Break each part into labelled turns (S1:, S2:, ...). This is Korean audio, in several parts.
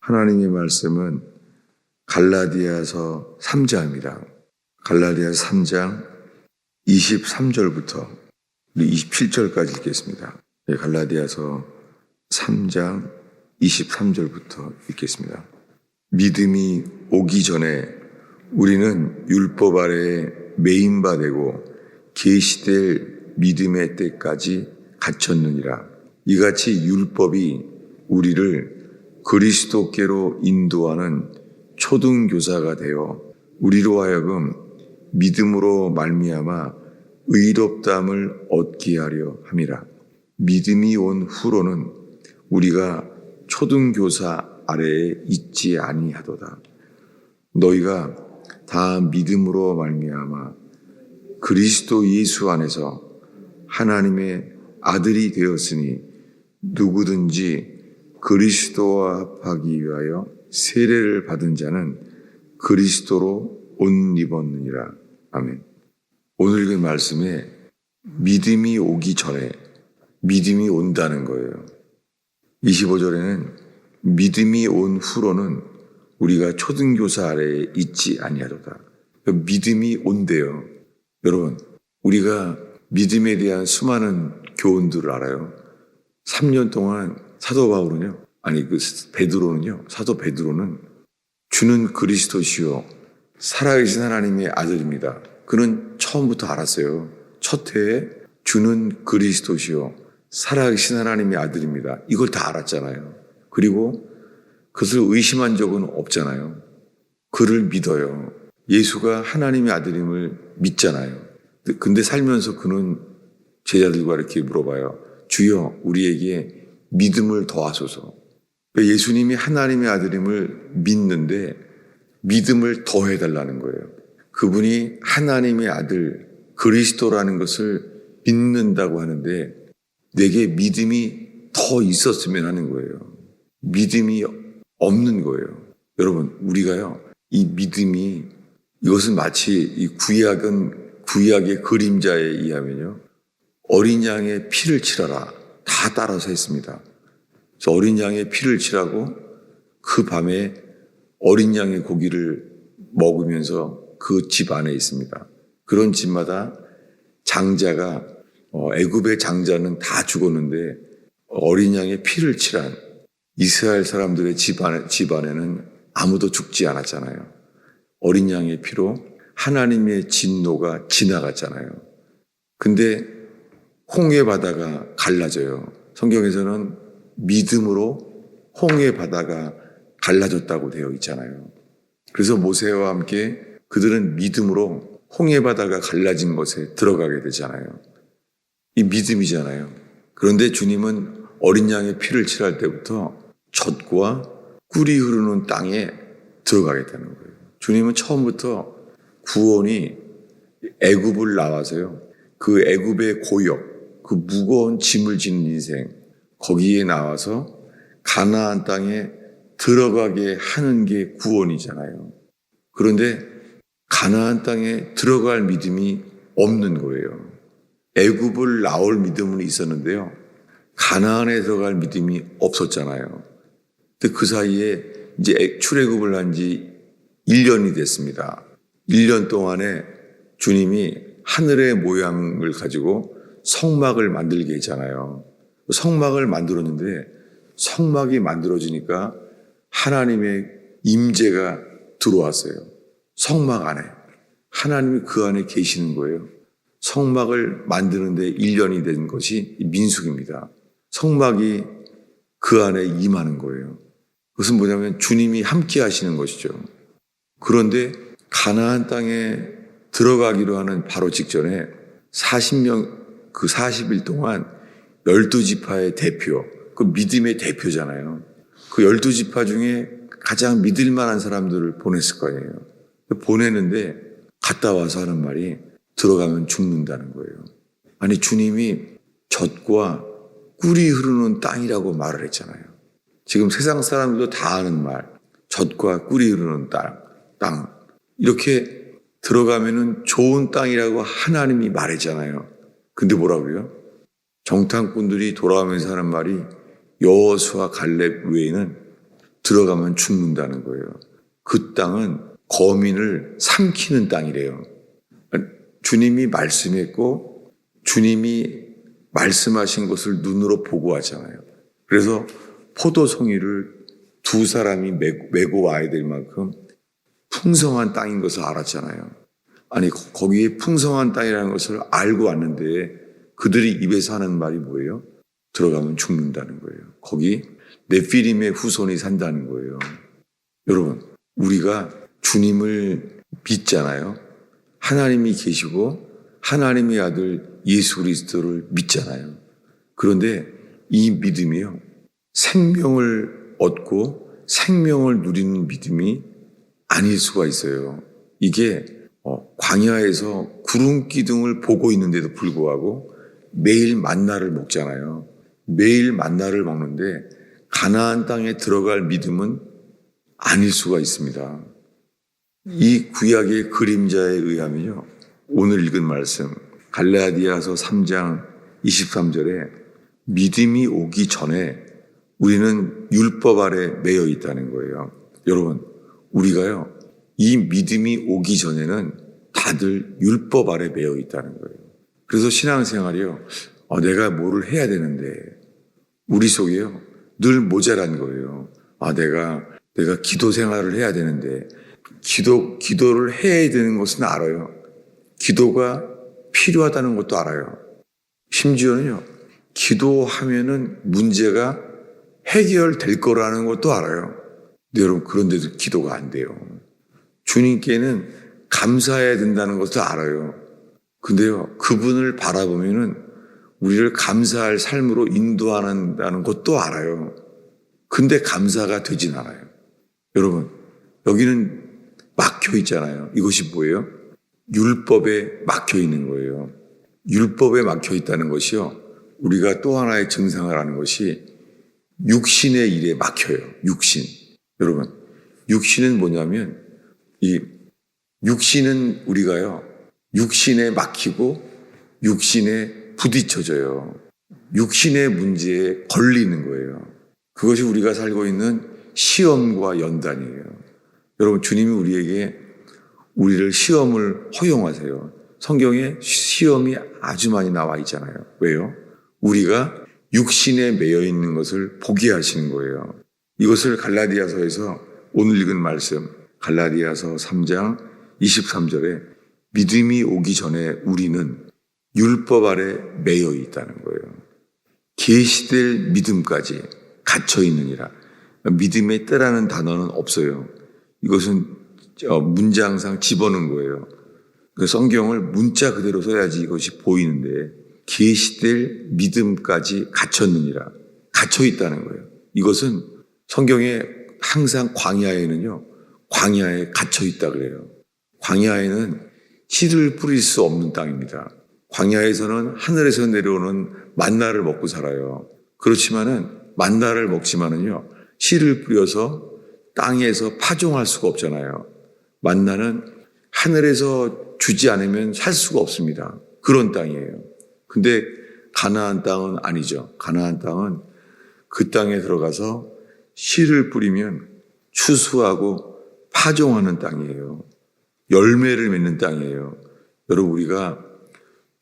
S1: 하나님의 말씀은 갈라디아서 3장입니다. 갈라디아 3장 23절부터 27절까지 읽겠습니다. 네, 갈라디아서 3장 23절부터 읽겠습니다. 믿음이 오기 전에 우리는 율법 아래에 메인바 되고 계시될 믿음의 때까지 갇혔느니라. 이같이 율법이 우리를 그리스도께로 인도하는 초등교사가 되어 우리로 하여금 믿음으로 말미암아 의롭담을 얻게 하려 함이라. 믿음이 온 후로는 우리가 초등교사 아래에 있지 아니하도다. 너희가 다 믿음으로 말미암아 그리스도 예수 안에서 하나님의 아들이 되었으니 누구든지 그리스도와 합하기 위하여 세례를 받은 자는 그리스도로 옷 입었느니라. 아멘. 오늘 그 말씀에 믿음이 오기 전에 믿음이 온다는 거예요. 25절에는 믿음이 온 후로는 우리가 초등교사 아래에 있지 아니하도다. 믿음이 온대요. 여러분, 우리가 믿음에 대한 수많은 교훈들을 알아요. 3년 동안 사도 바울은요, 아니 그 베드로는요, 사도 베드로는 주는 그리스도시요 살아계신 하나님의 아들입니다. 그는 처음부터 알았어요. 첫 해에 주는 그리스도시요 살아계신 하나님의 아들입니다. 이걸 다 알았잖아요. 그리고 그것을 의심한 적은 없잖아요. 그를 믿어요. 예수가 하나님의 아들임을 믿잖아요. 근데 살면서 그는 제자들과 이렇게 물어봐요. 주여, 우리에게 믿음을 더하소서. 그러니까 예수님이 하나님의 아들임을 믿는데 믿음을 더해달라는 거예요. 그분이 하나님의 아들 그리스도라는 것을 믿는다고 하는데 내게 믿음이 더 있었으면 하는 거예요. 믿음이 없는 거예요. 여러분, 우리가요, 이 믿음이 이것은 마치 이 구약은 구약의 그림자에 의하면요. 어린 양의 피를 칠하라. 다 따라서 했습니다. 그래서 어린 양의 피를 칠하고 그 밤에 어린 양의 고기를 먹으면서 그 집 안에 있습니다. 그런 집마다 장자가 어, 애굽의 장자는 다 죽었는데 어린 양의 피를 칠한 이스라엘 사람들의 집, 안에, 집 안에는 아무도 죽지 않았잖아요. 어린 양의 피로 하나님의 진노가 지나갔잖아요. 근데 홍해 바다가 갈라져요. 성경에서는 믿음으로 홍해 바다가 갈라졌다고 되어 있잖아요. 그래서 모세와 함께 그들은 믿음으로 홍해 바다가 갈라진 것에 들어가게 되잖아요. 이 믿음이잖아요. 그런데 주님은 어린 양의 피를 칠할 때부터 젖과 꿀이 흐르는 땅에 들어가겠다는 거예요. 주님은 처음부터 구원이 애굽을 나와서요. 그 애굽의 고역, 그 무거운 짐을 지는 인생 거기에 나와서 가나안 땅에 들어가게 하는 게 구원이잖아요. 그런데 가나안 땅에 들어갈 믿음이 없는 거예요. 애굽을 나올 믿음은 있었는데요. 가나안에 들어갈 믿음이 없었잖아요. 근데 그 사이에 이제 출애굽을 한 지 1년이 됐습니다. 1년 동안에 주님이 하늘의 모양을 가지고 성막을 만들게 했잖아요. 성막을 만들었는데 성막이 만들어지니까 하나님의 임재가 들어왔어요. 성막 안에. 하나님이 그 안에 계시는 거예요. 성막을 만드는데 1년이 된 것이 민숙입니다. 성막이 그 안에 임하는 거예요. 그것은 뭐냐면 주님이 함께 하시는 것이죠. 그런데 가나안 땅에 들어가기로 하는 바로 직전에 40명 그 40일 동안 12지파의 대표, 그 믿음의 대표잖아요. 그 12지파 중에 가장 믿을 만한 사람들을 보냈을 거 아니에요. 보내는데 갔다 와서 하는 말이 들어가면 죽는다는 거예요. 아니 주님이 젖과 꿀이 흐르는 땅이라고 말을 했잖아요. 지금 세상 사람들도 다 아는 말, 젖과 꿀이 흐르는 땅, 땅. 이렇게 들어가면은 좋은 땅이라고 하나님이 말했잖아요. 근데 뭐라고요? 정탐꾼들이 돌아오면서 하는 말이 여호수와 갈렙 외에는 들어가면 죽는다는 거예요. 그 땅은 거민을 삼키는 땅이래요. 주님이 말씀했고 주님이 말씀하신 것을 눈으로 보고 하잖아요. 그래서 포도송이를 두 사람이 메고, 와야 될 만큼 풍성한 땅인 것을 알았잖아요. 아니 거- 거기에 풍성한 땅이라는 것을 알고 왔는데 그들이 입에서 하는 말이 뭐예요? 들어가면 죽는다는 거예요. 거기 네피림의 후손이 산다는 거예요. 여러분, 우리가 주님을 믿잖아요. 하나님이 계시고 하나님의 아들 예수 그리스도를 믿잖아요. 그런데 이 믿음이요. 생명을 얻고 생명을 누리는 믿음이 아닐 수가 있어요. 이게 어, 광야에서 구름 기둥을 보고 있는데도 불구하고 매일 만나를 먹잖아요. 매일 만나를 먹는데 가나안 땅에 들어갈 믿음은 아닐 수가 있습니다. 이 구약의 그림자에 의하면요. 오늘 읽은 말씀 갈라디아서 3장 23절에 믿음이 오기 전에 우리는 율법 아래 매여 있다는 거예요. 여러분, 우리가요. 이 믿음이 오기 전에는 다들 율법 아래 매여 있다는 거예요. 그래서 신앙생활이요. 어, 내가 뭐를 해야 되는데 우리 속에요. 늘 모자란 거예요. 아, 내가 내가 기도 생활을 해야 되는데 기도 기도를 해야 되는 것은 알아요. 기도가 필요하다는 것도 알아요. 심지어는요. 기도하면은 문제가 해결될 거라는 것도 알아요. 여러분 그런데도 기도가 안 돼요. 주님께는 감사해야 된다는 것도 알아요. 근데요, 그분을 바라보면은 우리를 감사할 삶으로 인도하는다는 것도 알아요. 근데 감사가 되진 않아요. 여러분, 여기는 막혀 있잖아요. 이것이 뭐예요? 율법에 막혀 있는 거예요. 율법에 막혀 있다는 것이요. 우리가 또 하나의 증상을 하는 것이 육신의 일에 막혀요. 육신. 여러분, 육신은 뭐냐면 이 육신은 우리가요. 육신에 막히고 육신에 부딪혀져요. 육신의 문제에 걸리는 거예요. 그것이 우리가 살고 있는 시험과 연단이에요. 여러분, 주님이 우리에게 우리를 시험을 허용하세요. 성경에 시험이 아주 많이 나와 있잖아요. 왜요? 우리가 육신에 매여 있는 것을 보게 하시는 거예요. 이것을 갈라디아서에서 오늘 읽은 말씀, 갈라디아서 3장 23절에 믿음이 오기 전에 우리는 율법 아래 매여 있다는 거예요. 계시될 믿음까지 갇혀 있느니라. 믿음의 때라는 단어는 없어요. 이것은 어, 문장상 집어넣은 거예요. 그 성경을 문자 그대로 써야지 이것이 보이는데 계시될 믿음까지 갇혔느니라. 갇혀 있다는 거예요. 이것은 성경에 항상 광야에는요. 광야에 갇혀 있다 그래요. 광야에는 씨를 뿌릴 수 없는 땅입니다. 광야에서는 하늘에서 내려오는 만나를 먹고 살아요. 그렇지만은 만나를 먹지만은요. 씨를 뿌려서 땅에서 파종할 수가 없잖아요. 만나는 하늘에서 주지 않으면 살 수가 없습니다. 그런 땅이에요. 근데 가나안 땅은 아니죠. 가나안 땅은 그 땅에 들어가서 씨를 뿌리면 추수하고 파종하는 땅이에요. 열매를 맺는 땅이에요. 여러분 우리가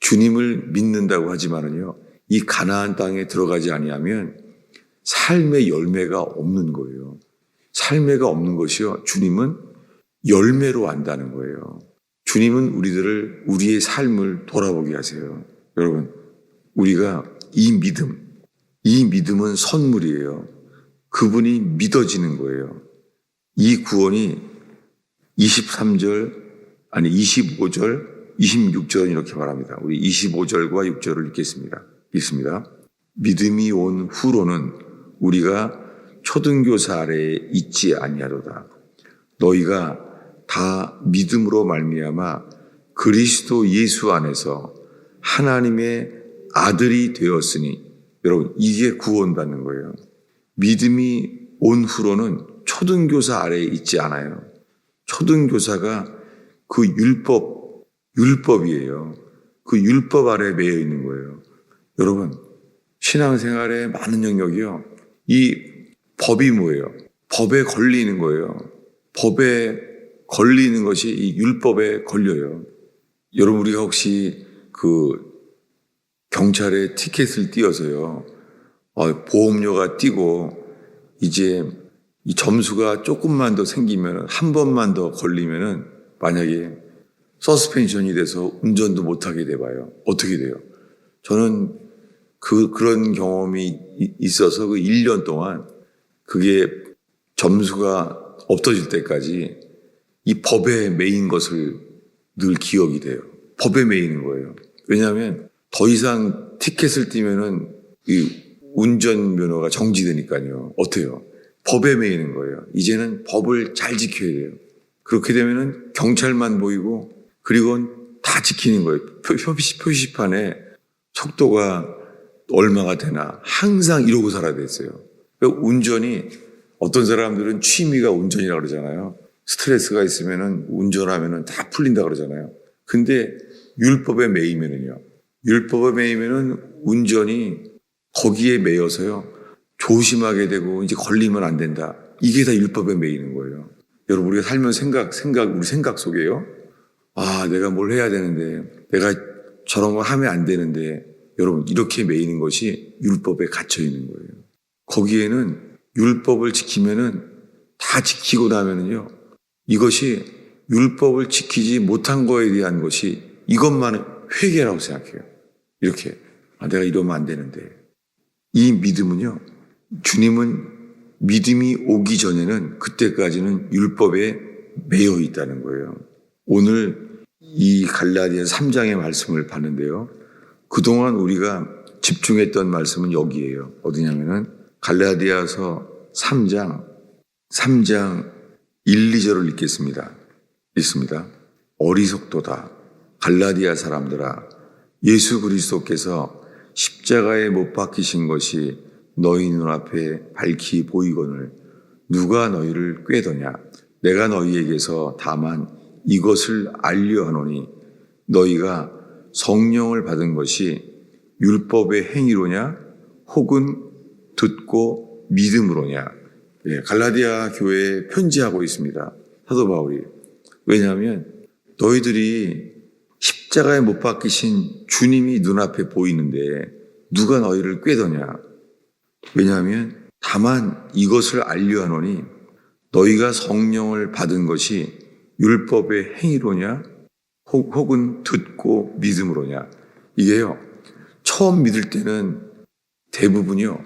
S1: 주님을 믿는다고 하지만은요. 이 가나안 땅에 들어가지 아니하면 삶의 열매가 없는 거예요. 삶매가 없는 것이요. 주님은 열매로 안다는 거예요. 주님은 우리들을 우리의 삶을 돌아보게 하세요. 여러분, 우리가 이 믿음, 이 믿음은 선물이에요. 그분이 믿어지는 거예요. 이 구원이 23절, 아니 25절, 26절은 이렇게 말합니다. 우리 25절과 6절을 읽겠습니다. 읽습니다. 믿음이 온 후로는 우리가 초등교사 아래에 있지 아니하도다. 너희가 다 믿음으로 말미암아 그리스도 예수 안에서 하나님의 아들이 되었으니 여러분 이게 구원받는 거예요. 믿음이 온 후로는 초등교사 아래에 있지 않아요. 초등교사가 그 율법 율법이에요. 그 율법 아래에 매여 있는 거예요. 여러분 신앙생활의 많은 영역이요. 이 법이 뭐예요? 법에 걸리는 거예요. 법에 걸리는 것이 이 율법에 걸려요. 여러분 우리가 혹시 그 경찰에 티켓을 띄어서요. 어, 보험료가 띄고 이제 이 점수가 조금만 더 생기면 한 번만 더 걸리면은 만약에 서스펜션이 돼서 운전도 못하게 돼봐요. 어떻게 돼요? 저는 그 그런 경험이 이- 있어서 그 1년 동안 그게 점수가 없어질 때까지 이 법에 매인 것을 늘 기억이 돼요. 법에 매이는 거예요. 왜냐하면 더 이상 티켓을 띄면은 이 운전 면허가 정지되니까요. 어때요? 법에 매이는 거예요. 이제는 법을 잘 지켜야 돼요. 그렇게 되면은 경찰만 보이고 그리고 다 지키는 거예요. 표, 표시, 표시판에 속도가 얼마가 되나 항상 이러고 살아야 됐어요. 그러니까 운전이 어떤 사람들은 취미가 운전이라고 그러잖아요. 스트레스가 있으면은 운전하면은 다 풀린다 그러잖아요. 근데 율법에 매이면은요. 율법에 매이면은 운전이 거기에 매여서요. 조심하게 되고 이제 걸리면 안 된다. 이게 다 율법에 매이는 거예요. 여러분 우리가 살면 생각 생각 우리 생각 속에요. 아, 내가 뭘 해야 되는데 내가 저런 거 하면 안 되는데 여러분 이렇게 매이는 것이 율법에 갇혀 있는 거예요. 거기에는 율법을 지키면은 다 지키고 나면은요. 이것이 율법을 지키지 못한 거에 대한 것이 이것만은 회개라고 생각해요. 이렇게 아, 내가 이러면 안 되는데 이 믿음은요. 주님은 믿음이 오기 전에는 그때까지는 율법에 매여 있다는 거예요. 오늘 이 갈라디아 3장의 말씀을 봤는데요. 그동안 우리가 집중했던 말씀은 여기에요. 어디냐면은 갈라디아서 3장 3장 1, 2절을 읽겠습니다. 읽습니다. 어리석도다. 갈라디아 사람들아. 예수 그리스도께서 십자가에 못 박히신 것이 너희 눈앞에 밝히 보이거늘 누가 너희를 꾀더냐. 내가 너희에게서 다만 이것을 알려 하노니 너희가 성령을 받은 것이 율법의 행위로냐 혹은 듣고 믿음으로냐. 예, 갈라디아 교회에 편지하고 있습니다. 사도 바울이. 왜냐하면 너희들이 십자가에 못 박히신 주님이 눈앞에 보이는데 누가 너희를 꾀더냐. 왜냐하면 다만 이것을 알려 하노니 너희가 성령을 받은 것이 율법의 행위로냐 혹- 혹은 듣고 믿음으로냐. 이게요. 처음 믿을 때는 대부분이요.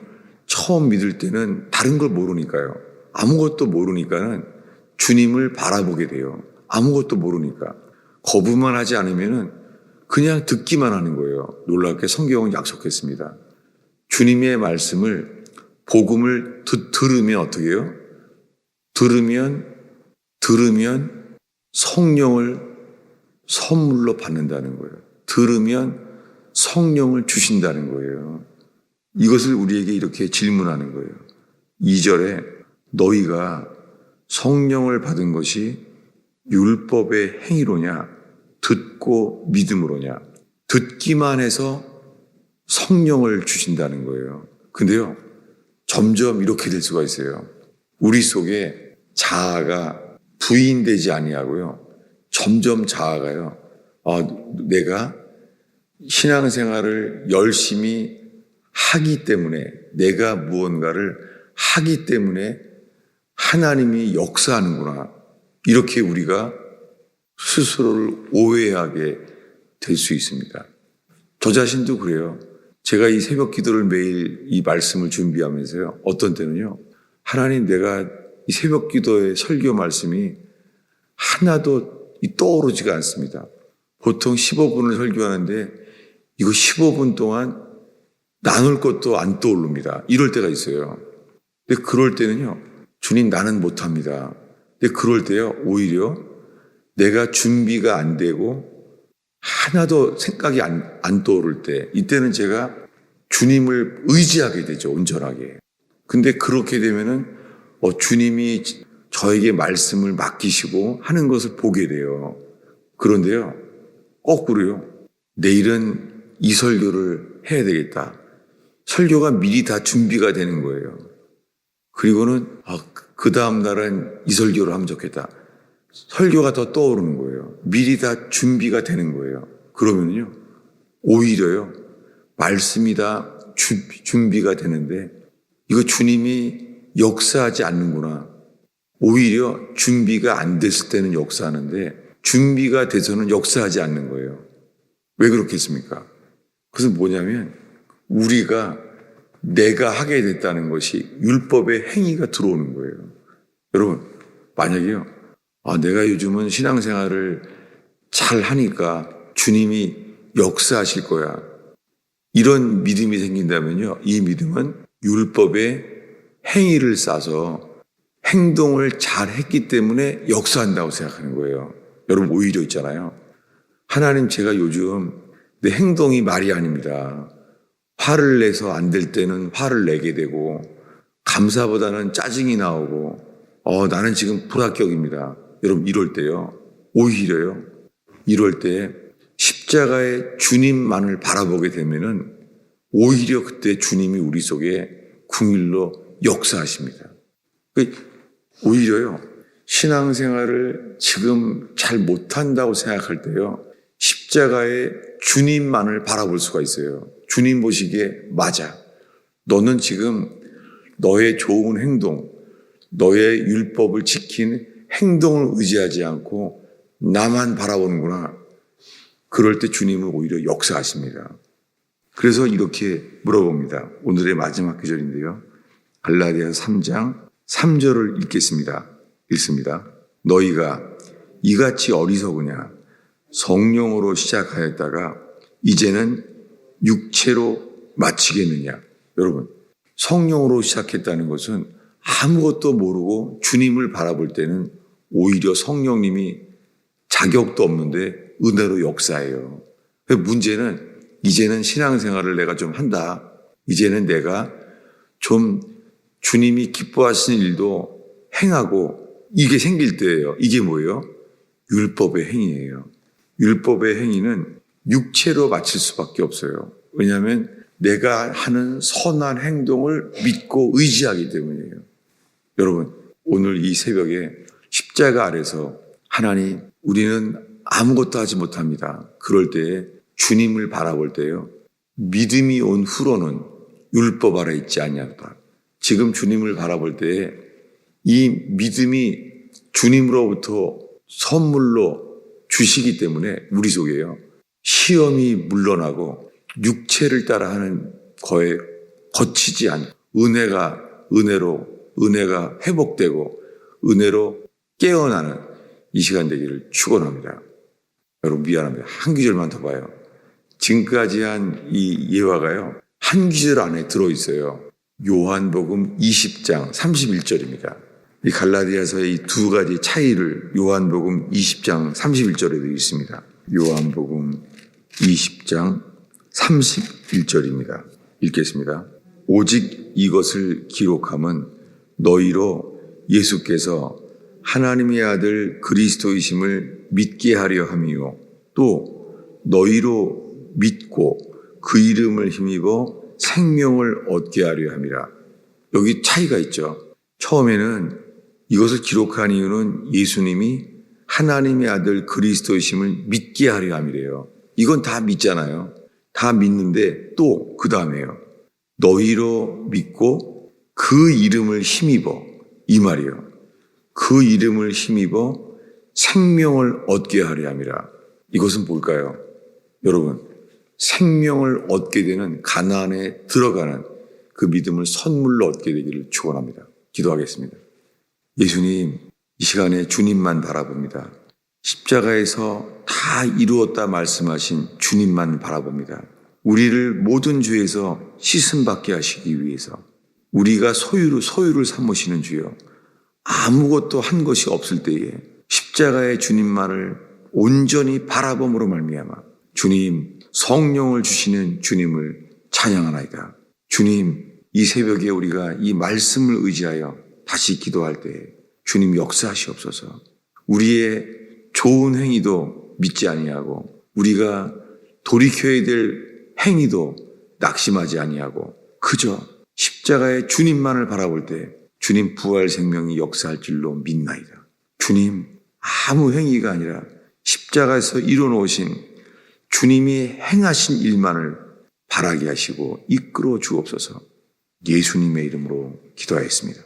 S1: 처음 믿을 때는 다른 걸 모르니까요. 아무것도 모르니까는 주님을 바라보게 돼요. 아무것도 모르니까. 거부만 하지 않으면은 그냥 듣기만 하는 거예요. 놀랍게 성경은 약속했습니다. 주님의 말씀을, 복음을 듣, 들으면 어떻게 해요? 들으면, 들으면 성령을 선물로 받는다는 거예요. 들으면 성령을 주신다는 거예요. 이것을 우리에게 이렇게 질문하는 거예요. 2절에 너희가 성령을 받은 것이 율법의 행위로냐, 듣고 믿음으로냐, 듣기만 해서 성령을 주신다는 거예요. 근데요, 점점 이렇게 될 수가 있어요. 우리 속에 자아가 부인되지 아니하고요. 점점 자아가요. 아, 내가 신앙생활을 열심히 하기 때문에 내가 무언가를 하기 때문에 하나님이 역사하는구나. 이렇게 우리가 스스로를 오해하게 될 수 있습니다. 저 자신도 그래요. 제가 이 새벽 기도를 매일 이 말씀을 준비하면서요. 어떤 때는요. 하나님 내가 이 새벽 기도의 설교 말씀이 하나도 이 떠오르지가 않습니다. 보통 15분을 설교하는데 이거 15분 동안 나눌 것도 안 떠오릅니다. 이럴 때가 있어요. 근데 그럴 때는요. 주님 나는 못합니다. 근데 그럴 때요. 오히려 내가 준비가 안 되고 하나도 생각이 안, 안 떠오를 때 이때는 제가 주님을 의지하게 되죠. 온전하게. 근데 그렇게 되면은 어, 주님이 저에게 말씀을 맡기시고 하는 것을 보게 돼요. 그런데요. 거꾸로요. 내일은 이 설교를 해야 되겠다. 설교가 미리 다 준비가 되는 거예요. 그리고는 아, 그 다음 날은 이 설교를 하면 좋겠다. 설교가 더 떠오르는 거예요. 미리 다 준비가 되는 거예요. 그러면요, 오히려요, 말씀이 다 주- 준비가 되는데, 이거 주님이 역사하지 않는구나. 오히려 준비가 안 됐을 때는 역사하는데, 준비가 돼서는 역사하지 않는 거예요. 왜 그렇겠습니까? 그것은 뭐냐면, 우리가 내가 하게 됐다는 것이 율법의 행위가 들어오는 거예요. 여러분, 만약에요, 아, 내가 요즘은 신앙생활을 잘 하니까 주님이 역사하실 거야. 이런 믿음이 생긴다면요, 이 믿음은 율법의 행위를 싸서 행동을 잘 했기 때문에 역사한다고 생각하는 거예요. 여러분, 오히려 있잖아요. 하나님, 제가 요즘 내 행동이 말이 아닙니다. 화를 내서 안 될 때는 화를 내게 되고, 감사보다는 짜증이 나오고, 어, 나는 지금 불합격입니다. 여러분, 이럴 때요. 오히려요. 이럴 때 십자가의 주님만을 바라보게 되면은 오히려 그때 주님이 우리 속에 궁일로 역사하십니다. 그 오히려요. 신앙생활을 지금 잘 못한다고 생각할 때요. 십자가의 주님만을 바라볼 수가 있어요. 주님 보시기에 맞아. 너는 지금 너의 좋은 행동, 너의 율법을 지킨 행동을 의지하지 않고 나만 바라보는구나. 그럴 때 주님은 오히려 역사하십니다. 그래서 이렇게 물어봅니다. 오늘의 마지막 구절인데요. 갈라디아 3장 3절을 읽겠습니다. 읽습니다. 너희가 이같이 어리석으냐 성령으로 시작하였다가 이제는 육체로 마치겠느냐. 여러분, 성령으로 시작했다는 것은 아무것도 모르고 주님을 바라볼 때는 오히려 성령님이 자격도 없는데 은혜로 역사해요. 그 문제는 이제는 신앙생활을 내가 좀 한다. 이제는 내가 좀 주님이 기뻐하시는 일도 행하고 이게 생길 때예요. 이게 뭐예요? 율법의 행위예요. 율법의 행위는 육체로 마칠 수밖에 없어요. 왜냐하면 내가 하는 선한 행동을 믿고 의지하기 때문이에요. 여러분, 오늘 이 새벽에 십자가 아래서 하나님, 우리는 아무것도 하지 못합니다. 그럴 때에 주님을 바라볼 때요. 믿음이 온 후로는 율법 아래 있지 아니하다. 지금 주님을 바라볼 때에 이 믿음이 주님으로부터 선물로 주시기 때문에 우리 속에요. 시험이 물러나고 육체를 따라하는 거에 거치지 않고 은혜가 은혜로 은혜가 회복되고 은혜로 깨어나는 이 시간 되기를 축원합니다. 여러분 미안합니다. 한 구절만 더 봐요. 지금까지 한 이 예화가요. 한 구절 안에 들어 있어요. 요한복음 20장 31절입니다. 이 갈라디아서의 이 두 가지 차이를 요한복음 20장 31절에도 있습니다. 요한복음 20장 31절입니다. 읽겠습니다. 오직 이것을 기록함은 너희로 예수께서 하나님의 아들 그리스도이심을 믿게 하려 함이요. 또 너희로 믿고 그 이름을 힘입어 생명을 얻게 하려 함이라. 여기 차이가 있죠. 처음에는 이것을 기록한 이유는 예수님이 하나님의 아들 그리스도이심을 믿게 하려 함이래요. 이건 다 믿잖아요. 다 믿는데 또 그 다음에요. 너희로 믿고 그 이름을 힘입어. 이 말이에요. 그 이름을 힘입어 생명을 얻게 하려 함이라. 이것은 뭘까요? 여러분, 생명을 얻게 되는 가난에 들어가는 그 믿음을 선물로 얻게 되기를 축원합니다. 기도하겠습니다. 예수님, 이 시간에 주님만 바라봅니다. 십자가에서 다 이루었다 말씀하신 주님만 바라봅니다. 우리를 모든 죄에서 씻음 받게 하시기 위해서 우리가 소유를 소유를 삼으시는 주여 아무것도 한 것이 없을 때에 십자가의 주님만을 온전히 바라봄으로 말미암아 주님 성령을 주시는 주님을 찬양하나이다. 주님 이 새벽에 우리가 이 말씀을 의지하여 다시 기도할 때 주님 역사하시옵소서. 우리의 좋은 행위도 믿지 아니하고 우리가 돌이켜야 될 행위도 낙심하지 아니하고 그저 십자가의 주님만을 바라볼 때 주님 부활 생명이 역사할 줄로 믿나이다. 주님 아무 행위가 아니라 십자가에서 이뤄놓으신 주님이 행하신 일만을 바라게 하시고 이끌어 주옵소서 예수님의 이름으로 기도하였습니다.